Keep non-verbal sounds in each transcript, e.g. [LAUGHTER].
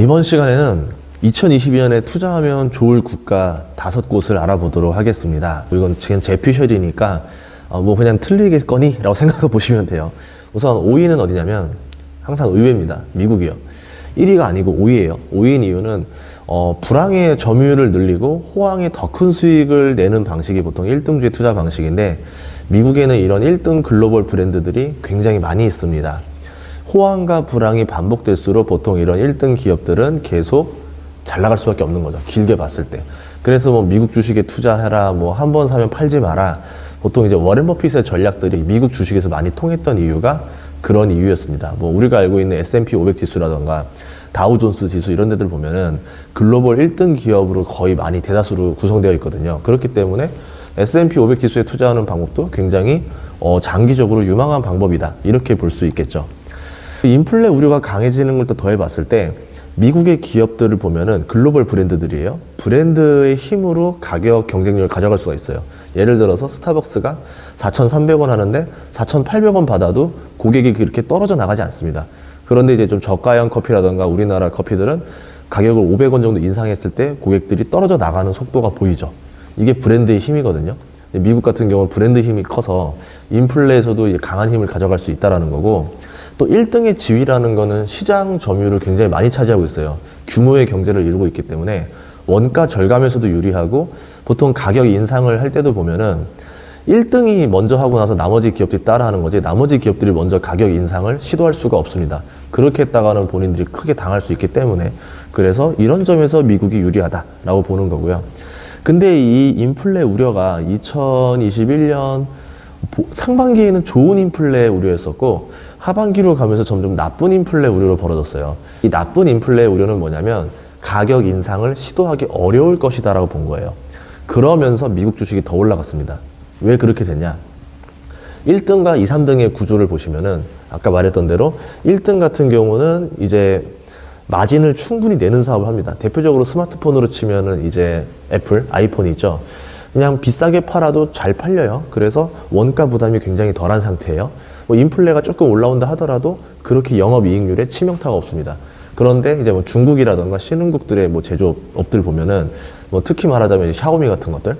이번 시간에는 2022년에 투자하면 좋을 국가 다섯 곳을 알아보도록 하겠습니다. 이건 지금 제 피셜이니까 어, 뭐 그냥 틀리겠거니? 라고 [LAUGHS] 생각해 보시면 돼요. 우선 5위는 어디냐면 항상 의외입니다. 미국이요. 1위가 아니고 5위예요. 5위인 이유는 어, 불황의 점유율을 늘리고 호황의 더 큰 수익을 내는 방식이 보통 1등주의 투자 방식인데 미국에는 이런 1등 글로벌 브랜드들이 굉장히 많이 있습니다. 호황과 불황이 반복될수록 보통 이런 1등 기업들은 계속 잘 나갈 수밖에 없는 거죠. 길게 봤을 때. 그래서 뭐 미국 주식에 투자해라, 뭐 한 번 사면 팔지 마라. 보통 이제 워렌 버핏의 전략들이 미국 주식에서 많이 통했던 이유가 그런 이유였습니다. 뭐 우리가 알고 있는 S&P 500 지수라던가 다우존스 지수 이런 데들 보면은 글로벌 1등 기업으로 거의 많이 대다수로 구성되어 있거든요. 그렇기 때문에 S&P 500 지수에 투자하는 방법도 굉장히 어, 장기적으로 유망한 방법이다. 이렇게 볼 수 있겠죠. 인플레 우려가 강해지는 걸 또 더해봤을 때 미국의 기업들을 보면은 글로벌 브랜드들이에요. 브랜드의 힘으로 가격 경쟁력을 가져갈 수가 있어요. 예를 들어서 스타벅스가 4,300원 하는데 4,800원 받아도 고객이 그렇게 떨어져 나가지 않습니다. 그런데 이제 좀 저가형 커피라던가 우리나라 커피들은 가격을 500원 정도 인상했을 때 고객들이 떨어져 나가는 속도가 보이죠. 이게 브랜드의 힘이거든요. 미국 같은 경우는 브랜드 힘이 커서 인플레에서도 강한 힘을 가져갈 수 있다라는 거고 또 1등의 지위라는 거는 시장 점유율을 굉장히 많이 차지하고 있어요. 규모의 경제를 이루고 있기 때문에 원가 절감에서도 유리하고 보통 가격 인상을 할 때도 보면은 1등이 먼저 하고 나서 나머지 기업들이 따라하는 거지 나머지 기업들이 먼저 가격 인상을 시도할 수가 없습니다. 그렇게 했다가는 본인들이 크게 당할 수 있기 때문에 그래서 이런 점에서 미국이 유리하다라고 보는 거고요. 근데 이 인플레 우려가 2021년 상반기에는 좋은 인플레 우려였었고 하반기로 가면서 점점 나쁜 인플레 우려로 벌어졌어요. 이 나쁜 인플레 우려는 뭐냐면 가격 인상을 시도하기 어려울 것이다라고 본 거예요. 그러면서 미국 주식이 더 올라갔습니다. 왜 그렇게 됐냐? 1등과 2, 3등의 구조를 보시면은 아까 말했던 대로 1등 같은 경우는 이제 마진을 충분히 내는 사업을 합니다. 대표적으로 스마트폰으로 치면은 이제 애플, 아이폰이 있죠. 그냥 비싸게 팔아도 잘 팔려요. 그래서 원가 부담이 굉장히 덜한 상태예요. 뭐 인플레가 조금 올라온다 하더라도 그렇게 영업 이익률에 치명타가 없습니다. 그런데 이제 뭐 중국이라던가 신흥국들의 뭐 제조업들 보면은 뭐 특히 말하자면 샤오미 같은 것들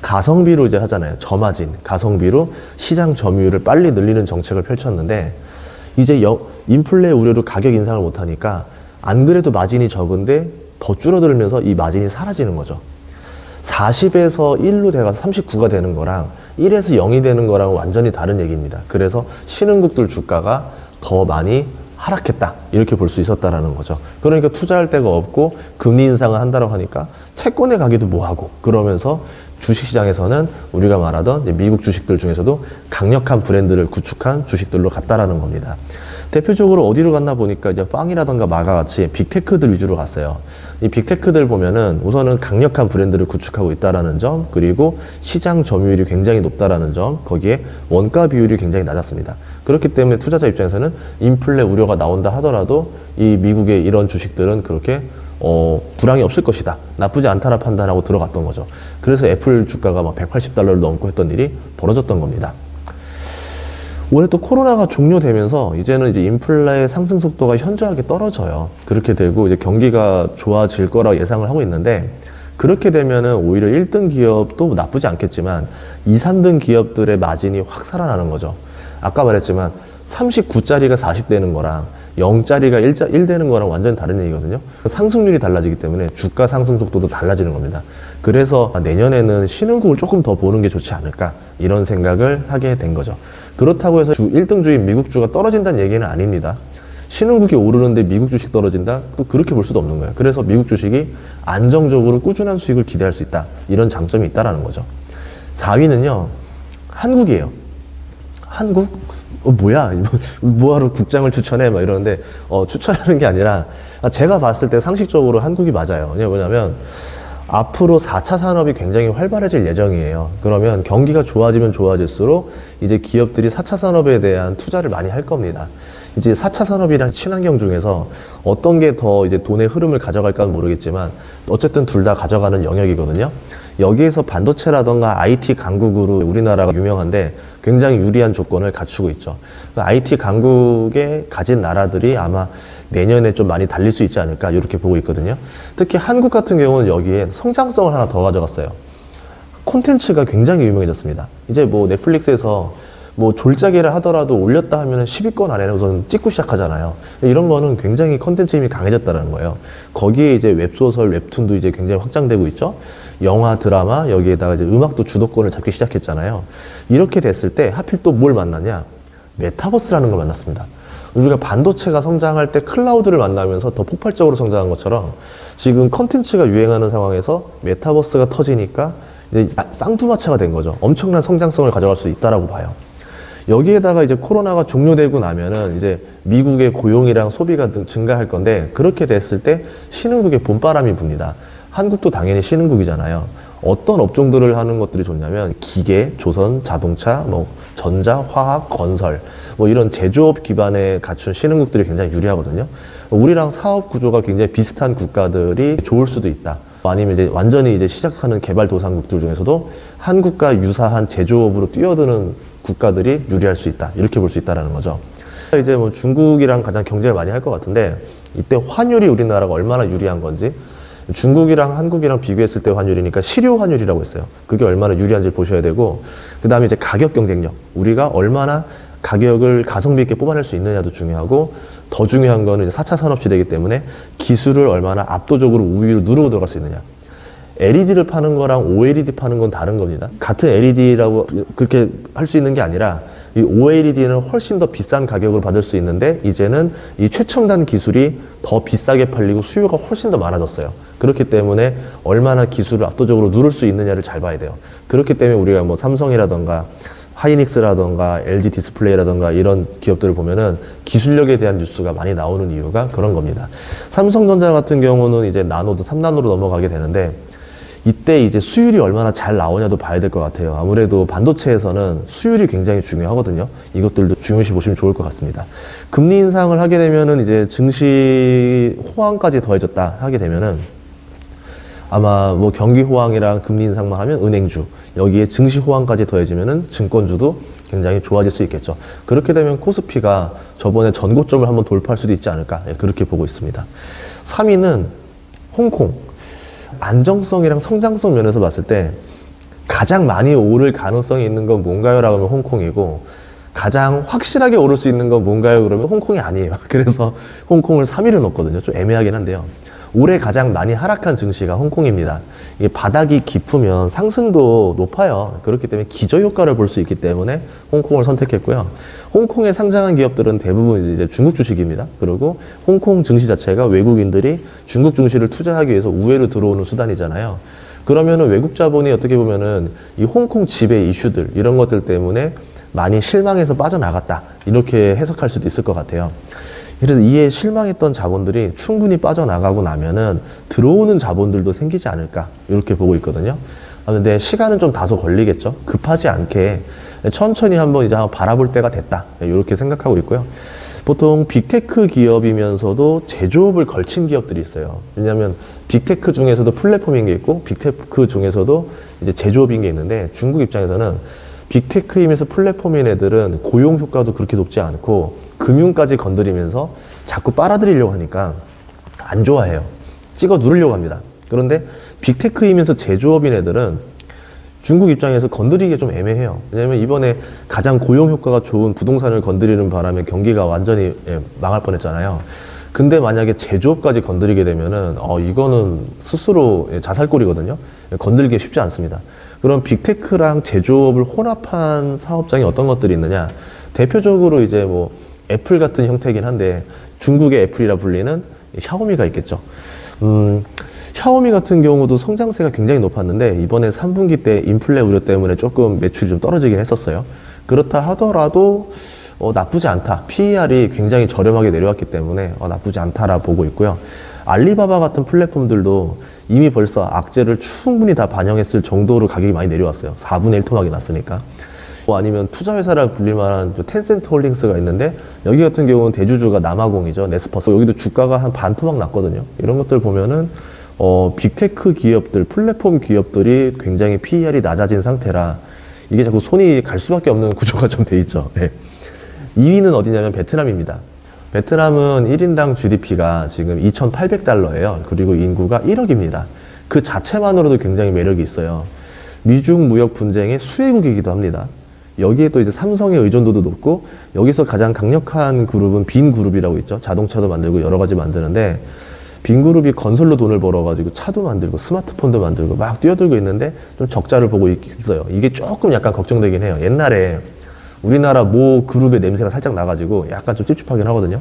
가성비로 이제 하잖아요. 저마진 가성비로 시장 점유율을 빨리 늘리는 정책을 펼쳤는데 이제 여, 인플레 우려로 가격 인상을 못 하니까 안 그래도 마진이 적은데 더 줄어들면서 이 마진이 사라지는 거죠. 40에서 1로 돼가서 39가 되는 거랑 1에서 0이 되는 거랑 완전히 다른 얘기입니다. 그래서 신흥국들 주가가 더 많이 하락했다. 이렇게 볼 수 있었다라는 거죠. 그러니까 투자할 데가 없고 금리 인상을 한다고 하니까 채권에 가기도 뭐하고 그러면서 주식시장에서는 우리가 말하던 미국 주식들 중에서도 강력한 브랜드를 구축한 주식들로 갔다라는 겁니다. 대표적으로 어디로 갔나 보니까 이제 빵이라던가 마가 같이 빅테크들 위주로 갔어요. 이 빅테크들 보면은 우선은 강력한 브랜드를 구축하고 있다라는 점, 그리고 시장 점유율이 굉장히 높다라는 점, 거기에 원가 비율이 굉장히 낮았습니다. 그렇기 때문에 투자자 입장에서는 인플레 우려가 나온다 하더라도 이 미국의 이런 주식들은 그렇게 어, 불황이 없을 것이다. 나쁘지 않다라 판단하고 들어갔던 거죠. 그래서 애플 주가가 막 180달러를 넘고 했던 일이 벌어졌던 겁니다. 올해 또 코로나가 종료되면서 이제는 이제 인플레의 상승 속도가 현저하게 떨어져요. 그렇게 되고 이제 경기가 좋아질 거라 예상을 하고 있는데 그렇게 되면은 오히려 1등 기업도 나쁘지 않겠지만 2, 3등 기업들의 마진이 확 살아나는 거죠. 아까 말했지만 39짜리가 40 되는 거랑 0짜리가 1, 1 되는 거랑 완전히 다른 얘기거든요. 상승률이 달라지기 때문에 주가 상승 속도도 달라지는 겁니다. 그래서 내년에는 신흥국을 조금 더 보는 게 좋지 않을까 이런 생각을 하게 된 거죠. 그렇다고 해서 주 1등 주인 미국 주가 떨어진다는 얘기는 아닙니다. 신흥국이 오르는데 미국 주식 떨어진다? 또 그렇게 볼 수도 없는 거예요. 그래서 미국 주식이 안정적으로 꾸준한 수익을 기대할 수 있다. 이런 장점이 있다라는 거죠. 4위는요, 한국이에요. 한국? 어, 뭐야? [LAUGHS] 뭐하러 국장을 추천해? 막 이러는데, 어, 추천하는 게 아니라, 제가 봤을 때 상식적으로 한국이 맞아요. 왜냐면, 앞으로 4차 산업이 굉장히 활발해질 예정이에요. 그러면 경기가 좋아지면 좋아질수록 이제 기업들이 4차 산업에 대한 투자를 많이 할 겁니다. 이제 4차 산업이랑 친환경 중에서 어떤 게 더 이제 돈의 흐름을 가져갈까는 모르겠지만 어쨌든 둘 다 가져가는 영역이거든요. 여기에서 반도체라던가 IT 강국으로 우리나라가 유명한데 굉장히 유리한 조건을 갖추고 있죠. IT 강국에 가진 나라들이 아마 내년에 좀 많이 달릴 수 있지 않을까 이렇게 보고 있거든요. 특히 한국 같은 경우는 여기에 성장성을 하나 더 가져갔어요. 콘텐츠가 굉장히 유명해졌습니다. 이제 뭐 넷플릭스에서 뭐 졸작이라 하더라도 올렸다 하면은 10위권 안에는 우선 찍고 시작하잖아요. 이런 거는 굉장히 콘텐츠 힘이 강해졌다는 거예요. 거기에 이제 웹소설, 웹툰도 이제 굉장히 확장되고 있죠. 영화, 드라마, 여기에다가 이제 음악도 주도권을 잡기 시작했잖아요. 이렇게 됐을 때 하필 또 뭘 만났냐? 메타버스라는 걸 만났습니다. 우리가 반도체가 성장할 때 클라우드를 만나면서 더 폭발적으로 성장한 것처럼 지금 컨텐츠가 유행하는 상황에서 메타버스가 터지니까 이제 쌍두마차가 된 거죠. 엄청난 성장성을 가져갈 수 있다라고 봐요. 여기에다가 이제 코로나가 종료되고 나면은 이제 미국의 고용이랑 소비가 등- 증가할 건데 그렇게 됐을 때 신흥국의 봄바람이 붑니다. 한국도 당연히 신흥국이잖아요. 어떤 업종들을 하는 것들이 좋냐면 기계, 조선, 자동차, 뭐 전자, 화학, 건설 뭐 이런 제조업 기반에 갖춘 신흥국들이 굉장히 유리하거든요. 우리랑 사업 구조가 굉장히 비슷한 국가들이 좋을 수도 있다. 아니면 이제 완전히 이제 시작하는 개발도상국들 중에서도 한국과 유사한 제조업으로 뛰어드는 국가들이 유리할 수 있다. 이렇게 볼 수 있다라는 거죠. 이제 뭐 중국이랑 가장 경쟁을 많이 할 것 같은데 이때 환율이 우리나라가 얼마나 유리한 건지 중국이랑 한국이랑 비교했을 때 환율이니까 실효 환율이라고 했어요. 그게 얼마나 유리한지 보셔야 되고 그 다음에 이제 가격 경쟁력 우리가 얼마나 가격을 가성비 있게 뽑아낼 수 있느냐도 중요하고 더 중요한 거는 이제 4차 산업 시대이기 때문에 기술을 얼마나 압도적으로 우위로 누르고 들어갈 수 있느냐. LED를 파는 거랑 OLED 파는 건 다른 겁니다. 같은 LED라고 그렇게 할 수 있는 게 아니라 이 OLED는 훨씬 더 비싼 가격을 받을 수 있는데 이제는 이 최첨단 기술이 더 비싸게 팔리고 수요가 훨씬 더 많아졌어요. 그렇기 때문에 얼마나 기술을 압도적으로 누를 수 있느냐를 잘 봐야 돼요. 그렇기 때문에 우리가 뭐 삼성이라던가 하이닉스라던가 LG 디스플레이라던가 이런 기업들을 보면은 기술력에 대한 뉴스가 많이 나오는 이유가 그런 겁니다. 삼성전자 같은 경우는 이제 나노도 3나노로 넘어가게 되는데 이때 이제 수율이 얼마나 잘 나오냐도 봐야 될 것 같아요. 아무래도 반도체에서는 수율이 굉장히 중요하거든요. 이것들도 중요시 보시면 좋을 것 같습니다. 금리 인상을 하게 되면은 이제 증시 호황까지 더해졌다 하게 되면은 아마 뭐 경기 호황이랑 금리 인상만 하면 은행주 여기에 증시 호황까지 더해지면은 증권주도 굉장히 좋아질 수 있겠죠. 그렇게 되면 코스피가 저번에 전고점을 한번 돌파할 수도 있지 않을까 예, 그렇게 보고 있습니다. 3위는 홍콩 안정성이랑 성장성 면에서 봤을 때 가장 많이 오를 가능성이 있는 건 뭔가요? 라고 하면 홍콩이고 가장 확실하게 오를 수 있는 건 뭔가요? 그러면 홍콩이 아니에요. [LAUGHS] 그래서 홍콩을 3위로 넣었거든요. 좀 애매하긴 한데요. 올해 가장 많이 하락한 증시가 홍콩입니다. 이게 바닥이 깊으면 상승도 높아요. 그렇기 때문에 기저효과를 볼 수 있기 때문에 홍콩을 선택했고요. 홍콩에 상장한 기업들은 대부분 이제 중국 주식입니다. 그리고 홍콩 증시 자체가 외국인들이 중국 증시를 투자하기 위해서 우회로 들어오는 수단이잖아요. 그러면은 외국 자본이 어떻게 보면은 이 홍콩 지배 이슈들 이런 것들 때문에 많이 실망해서 빠져나갔다. 이렇게 해석할 수도 있을 것 같아요. 그래서 이에 실망했던 자본들이 충분히 빠져나가고 나면은 들어오는 자본들도 생기지 않을까 이렇게 보고 있거든요. 아, 근데 시간은 좀 다소 걸리겠죠. 급하지 않게 천천히 한번 이제 한번 바라볼 때가 됐다. 이렇게 생각하고 있고요. 보통 빅테크 기업이면서도 제조업을 걸친 기업들이 있어요. 왜냐하면 빅테크 중에서도 플랫폼인 게 있고 빅테크 중에서도 이제 제조업인 게 있는데 중국 입장에서는 빅테크이면서 플랫폼인 애들은 고용 효과도 그렇게 높지 않고 금융까지 건드리면서 자꾸 빨아들이려고 하니까 안 좋아해요. 찍어 누르려고 합니다. 그런데 빅테크이면서 제조업인 애들은 중국 입장에서 건드리기 좀 애매해요. 왜냐하면 이번에 가장 고용 효과가 좋은 부동산을 건드리는 바람에 경기가 완전히 예, 망할 뻔했잖아요. 근데 만약에 제조업까지 건드리게 되면은 어 이거는 스스로 예, 자살골이거든요. 예, 건들기 쉽지 않습니다. 그럼 빅테크랑 제조업을 혼합한 사업장이 어떤 것들이 있느냐? 대표적으로 이제 뭐 애플 같은 형태이긴 한데 중국의 애플이라 불리는 샤오미가 있겠죠. 음, 샤오미 같은 경우도 성장세가 굉장히 높았는데 이번에 3분기 때 인플레 우려 때문에 조금 매출이 좀 떨어지긴 했었어요. 그렇다 하더라도 어, 나쁘지 않다. PER이 굉장히 저렴하게 내려왔기 때문에 어, 나쁘지 않다라 보고 있고요. 알리바바 같은 플랫폼들도 이미 벌써 악재를 충분히 다 반영했을 정도로 가격이 많이 내려왔어요. 4분의 1 토막이 났으니까. 뭐 아니면 투자회사라 불릴 만한 저 텐센트 홀딩스가 있는데 여기 같은 경우는 대주주가 남아공이죠. 네스퍼스. 여기도 주가가 한 반 토막 났거든요. 이런 것들 보면은 어, 빅테크 기업들, 플랫폼 기업들이 굉장히 PER이 낮아진 상태라 이게 자꾸 손이 갈 수밖에 없는 [LAUGHS] 구조가 좀 돼 있죠. 네. 2위는 어디냐면 베트남입니다. 베트남은 1인당 GDP가 지금 2,800달러예요. 그리고 인구가 1억입니다. 그 자체만으로도 굉장히 매력이 있어요. 미중 무역 분쟁의 수혜국이기도 합니다. 여기에 또 이제 삼성의 의존도도 높고 여기서 가장 강력한 그룹은 빈 그룹이라고 있죠. 자동차도 만들고 여러 가지 만드는데 빈 그룹이 건설로 돈을 벌어가지고 차도 만들고 스마트폰도 만들고 막 뛰어들고 있는데 좀 적자를 보고 있어요. 이게 조금 약간 걱정되긴 해요. 옛날에 우리나라 모 그룹의 냄새가 살짝 나가지고 약간 좀 찝찝하긴 하거든요.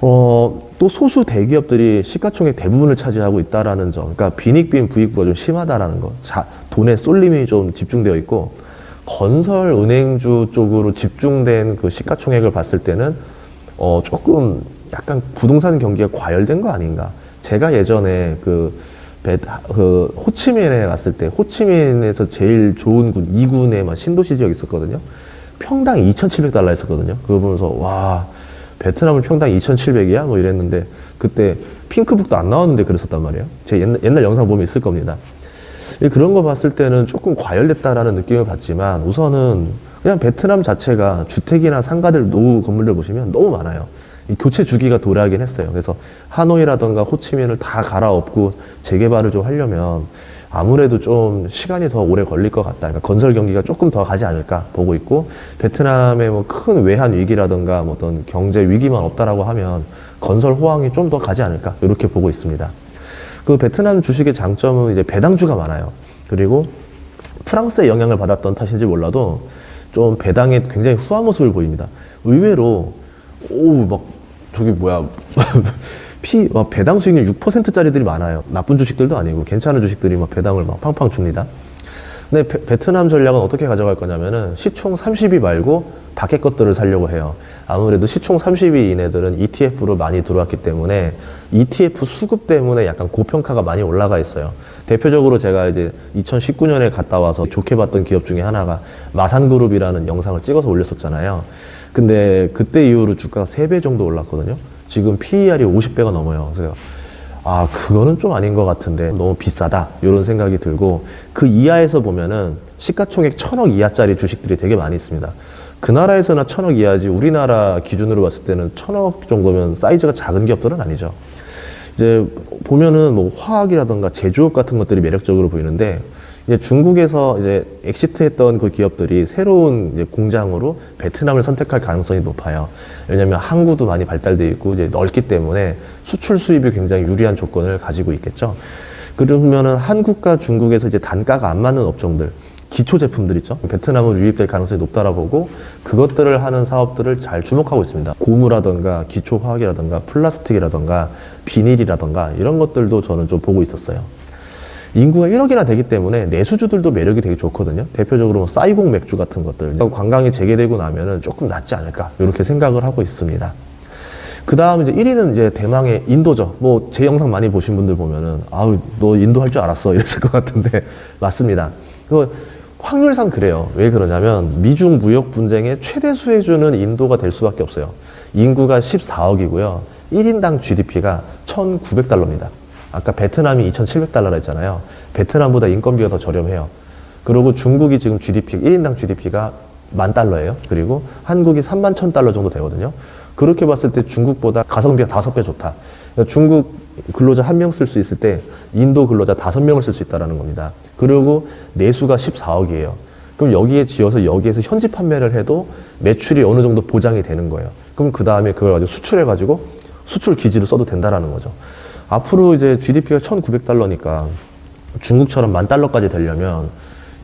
어, 또 소수 대기업들이 시가총액 대부분을 차지하고 있다라는 점. 그러니까 빈익빈 부익부가 좀 심하다라는 거. 자, 돈의 쏠림이 좀 집중되어 있고 건설 은행주 쪽으로 집중된 그 시가총액을 봤을 때는 어, 조금 약간 부동산 경기가 과열된 거 아닌가. 제가 예전에 그, 베, 그 호치민에 갔을 때 호치민에서 제일 좋은 군 2군에 막 신도시 지역 있었거든요. 평당 2,700달러 했었거든요. 그거 보면서 와 베트남은 평당 2,700이야? 뭐 이랬는데 그때 핑크북도 안 나왔는데 그랬었단 말이에요. 제 옛날, 옛날 영상 보면 있을 겁니다. 이 그런 거 봤을 때는 조금 과열됐다라는 느낌을 받지만 우선은 그냥 베트남 자체가 주택이나 상가들 노후 건물들 보시면 너무 많아요. 이 교체 주기가 도래하긴 했어요. 그래서 하노이라던가 호치민을 다 갈아엎고 재개발을 좀 하려면 아무래도 좀 시간이 더 오래 걸릴 것 같다. 그러니까 건설 경기가 조금 더 가지 않을까 보고 있고 베트남의 뭐 큰 외환 위기라던가 뭐 어떤 경제 위기만 없다라고 하면 건설 호황이 좀 더 가지 않을까 이렇게 보고 있습니다. 그 베트남 주식의 장점은 이제 배당주가 많아요. 그리고 프랑스의 영향을 받았던 탓인지 몰라도 좀 배당에 굉장히 후한 모습을 보입니다. 의외로 오막 저기 뭐야 [LAUGHS] 피 막 배당 수익률 6%짜리들이 많아요. 나쁜 주식들도 아니고 괜찮은 주식들이 막 배당을 막 팡팡 줍니다. 근데 베, 베트남 전략은 어떻게 가져갈 거냐면은 시총 30위 말고 밖에 것들을 살려고 해요. 아무래도 시총 30위 이내들은 ETF로 많이 들어왔기 때문에 ETF 수급 때문에 약간 고평가가 많이 올라가 있어요. 대표적으로 제가 이제 2019년에 갔다 와서 좋게 봤던 기업 중에 하나가 마산그룹이라는 영상을 찍어서 올렸었잖아요. 근데 그때 이후로 주가가 3배 정도 올랐거든요. 지금 PER이 50배가 넘어요. 그래서 아, 그거는 좀 아닌 것 같은데 너무 비싸다. 이런 생각이 들고 그 이하에서 보면은 시가총액 천억 이하짜리 주식들이 되게 많이 있습니다. 그 나라에서나 천억 이하지 우리나라 기준으로 봤을 때는 천억 정도면 사이즈가 작은 기업들은 아니죠. 이제 보면은 뭐 화학이라던가 제조업 같은 것들이 매력적으로 보이는데 이제 중국에서 이제 엑시트했던 그 기업들이 새로운 공장으로 베트남을 선택할 가능성이 높아요. 왜냐하면 항구도 많이 발달돼 있고 이제 넓기 때문에 수출 수입이 굉장히 유리한 조건을 가지고 있겠죠. 그러면은 한국과 중국에서 이제 단가가 안 맞는 업종들, 기초 제품들 있죠. 베트남은 유입될 가능성이 높다라 보고 그것들을 하는 사업들을 잘 주목하고 있습니다. 고무라던가 기초 화학이라던가 플라스틱이라던가 비닐이라던가 이런 것들도 저는 좀 보고 있었어요. 인구가 1억이나 되기 때문에 내수주들도 매력이 되게 좋거든요. 대표적으로 뭐 사이공 맥주 같은 것들. 관광이 재개되고 나면은 조금 낫지 않을까. 이렇게 생각을 하고 있습니다. 그 다음 이제 1위는 이제 대망의 인도죠. 뭐 제 영상 많이 보신 분들 보면은 아우 너 인도 할 줄 알았어 이랬을 것 같은데 [LAUGHS] 맞습니다. 그 확률상 그래요. 왜 그러냐면 미중 무역 분쟁의 최대 수혜주는 인도가 될 수밖에 없어요. 인구가 14억이고요. 1인당 GDP가 1,900달러입니다. 아까 베트남이 2,700달러라 했잖아요. 베트남보다 인건비가 더 저렴해요. 그리고 중국이 지금 GDP, 1인당 GDP가 만 달러예요. 그리고 한국이 3만 1천 달러 정도 되거든요. 그렇게 봤을 때 중국보다 가성비가 다섯 배 좋다. 그러니까 중국 근로자 한 명 쓸 수 있을 때 인도 근로자 다섯 명을 쓸 수 있다는 겁니다. 그리고 내수가 14억이에요. 그럼 여기에 지어서 여기에서 현지 판매를 해도 매출이 어느 정도 보장이 되는 거예요. 그럼 그 다음에 그걸 가지고 수출해 가지고 수출 기지를 써도 된다라는 거죠. 앞으로 이제 GDP가 1,900달러니까 중국처럼 만 달러까지 되려면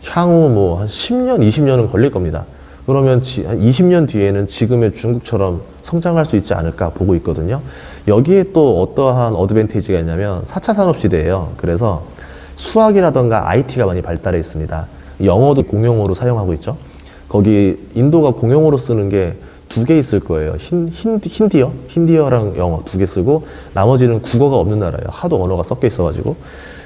향후 뭐 한 10년, 20년은 걸릴 겁니다. 그러면 지, 한 20년 뒤에는 지금의 중국처럼 성장할 수 있지 않을까 보고 있거든요. 여기에 또 어떠한 어드밴티지가 있냐면 4차 산업 시대예요. 그래서 수학이라던가 IT가 많이 발달해 있습니다. 영어도 공용어로 사용하고 있죠. 거기 인도가 공용어로 쓰는 게 두 개 있을 거예요. 힌, 힌, 힌디어? 힌디어랑 영어 두 개 쓰고 나머지는 국어가 없는 나라예요. 하도 언어가 섞여 있어가지고.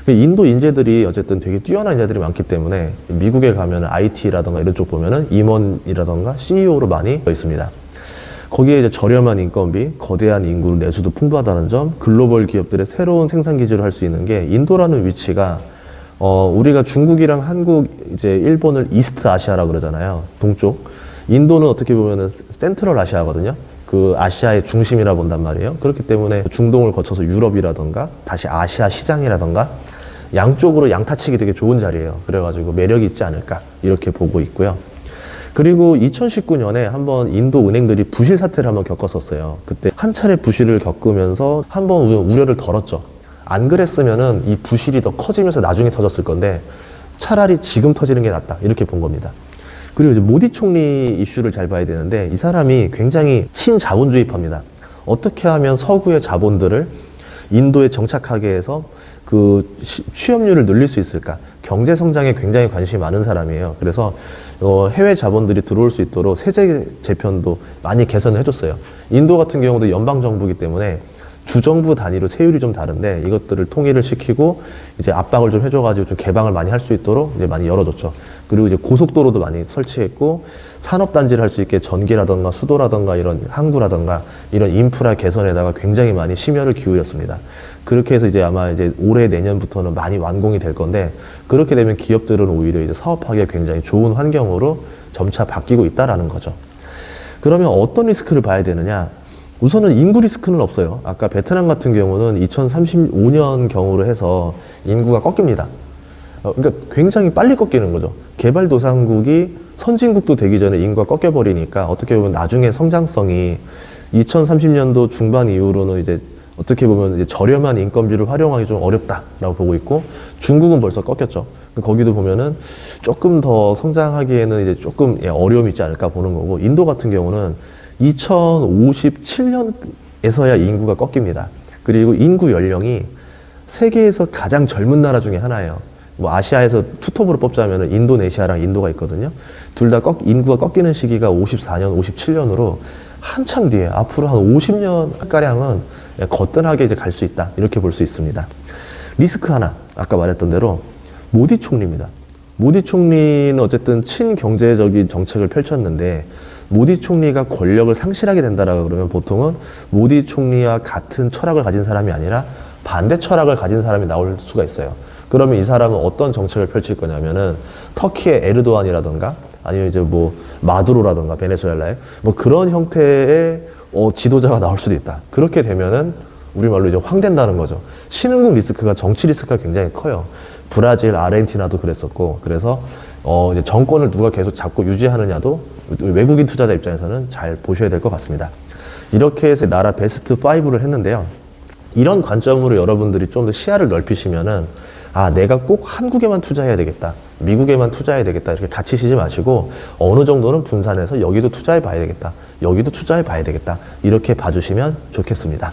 그 인도 인재들이 어쨌든 되게 뛰어난 인재들이 많기 때문에 미국에 가면 IT라던가 이런 쪽 보면은 임원이라던가 CEO로 많이 있습니다. 거기에 이제 저렴한 인건비, 거대한 인구 내수도 풍부하다는 점, 글로벌 기업들의 새로운 생산 기지를 할 수 있는 게 인도라는 위치가 어, 우리가 중국이랑 한국, 이제 일본을 이스트 아시아라 그러잖아요. 동쪽. 인도는 어떻게 보면은 센트럴 아시아거든요. 그 아시아의 중심이라 본단 말이에요. 그렇기 때문에 중동을 거쳐서 유럽이라던가 다시 아시아 시장이라던가 양쪽으로 양타치기 되게 좋은 자리예요. 그래가지고 매력이 있지 않을까 이렇게 보고 있고요. 그리고 2019년에 한번 인도 은행들이 부실 사태를 한번 겪었었어요. 그때 한 차례 부실을 겪으면서 한번 우- 우려를 덜었죠. 안 그랬으면은 이 부실이 더 커지면서 나중에 터졌을 건데 차라리 지금 터지는 게 낫다 이렇게 본 겁니다. 그리고 이제 모디 총리 이슈를 잘 봐야 되는데 이 사람이 굉장히 친자본주의파입니다. 어떻게 하면 서구의 자본들을 인도에 정착하게 해서 그 시- 취업률을 늘릴 수 있을까? 경제 성장에 굉장히 관심이 많은 사람이에요. 그래서 어, 해외 자본들이 들어올 수 있도록 세제 재편도 많이 개선을 해줬어요. 인도 같은 경우도 연방 정부이기 때문에 주정부 단위로 세율이 좀 다른데 이것들을 통일을 시키고 이제 압박을 좀 해줘가지고 좀 개방을 많이 할 수 있도록 이제 많이 열어줬죠. 그리고 이제 고속도로도 많이 설치했고 산업단지를 할 수 있게 전기라던가 수도라던가 이런 항구라던가 이런 인프라 개선에다가 굉장히 많이 심혈을 기울였습니다. 그렇게 해서 이제 아마 이제 올해 내년부터는 많이 완공이 될 건데 그렇게 되면 기업들은 오히려 이제 사업하기에 굉장히 좋은 환경으로 점차 바뀌고 있다라는 거죠. 그러면 어떤 리스크를 봐야 되느냐? 우선은 인구 리스크는 없어요. 아까 베트남 같은 경우는 2035년 경우로 해서 인구가 꺾입니다. 어, 그러니까 굉장히 빨리 꺾이는 거죠. 개발도상국이 선진국도 되기 전에 인구가 꺾여버리니까 어떻게 보면 나중에 성장성이 2030년도 중반 이후로는 이제 어떻게 보면 이제 저렴한 인건비를 활용하기 좀 어렵다라고 보고 있고 중국은 벌써 꺾였죠. 거기도 보면은 조금 더 성장하기에는 이제 조금 예, 어려움이 있지 않을까 보는 거고 인도 같은 경우는 2057년에서야 인구가 꺾입니다. 그리고 인구 연령이 세계에서 가장 젊은 나라 중에 하나예요. 뭐 아시아에서 투톱으로 뽑자면 인도네시아랑 인도가 있거든요. 둘 다 인구가 꺾이는 시기가 54년, 57년으로 한참 뒤에 앞으로 한 50년 가량은 거뜬하게 이제 갈 수 있다 이렇게 볼 수 있습니다. 리스크 하나 아까 말했던 대로 모디 총리입니다. 모디 총리는 어쨌든 친경제적인 정책을 펼쳤는데 모디 총리가 권력을 상실하게 된다라고 그러면 보통은 모디 총리와 같은 철학을 가진 사람이 아니라 반대 철학을 가진 사람이 나올 수가 있어요. 그러면 이 사람은 어떤 정책을 펼칠 거냐면은 터키의 에르도안이라던가 아니면 이제 뭐 마두로라던가 베네수엘라의 뭐 그런 형태의 어, 지도자가 나올 수도 있다. 그렇게 되면은 우리말로 이제 황된다는 거죠. 신흥국 리스크가 정치 리스크가 굉장히 커요. 브라질, 아르헨티나도 그랬었고 그래서 어, 이제 정권을 누가 계속 잡고 유지하느냐도 외국인 투자자 입장에서는 잘 보셔야 될 것 같습니다. 이렇게 해서 나라 베스트 5를 했는데요. 이런 관점으로 여러분들이 좀 더 시야를 넓히시면은 아 내가 꼭 한국에만 투자해야 되겠다. 미국에만 투자해야 되겠다. 이렇게 갇히시지 마시고 어느 정도는 분산해서 여기도 투자해 봐야 되겠다. 여기도 투자해 봐야 되겠다. 이렇게 봐주시면 좋겠습니다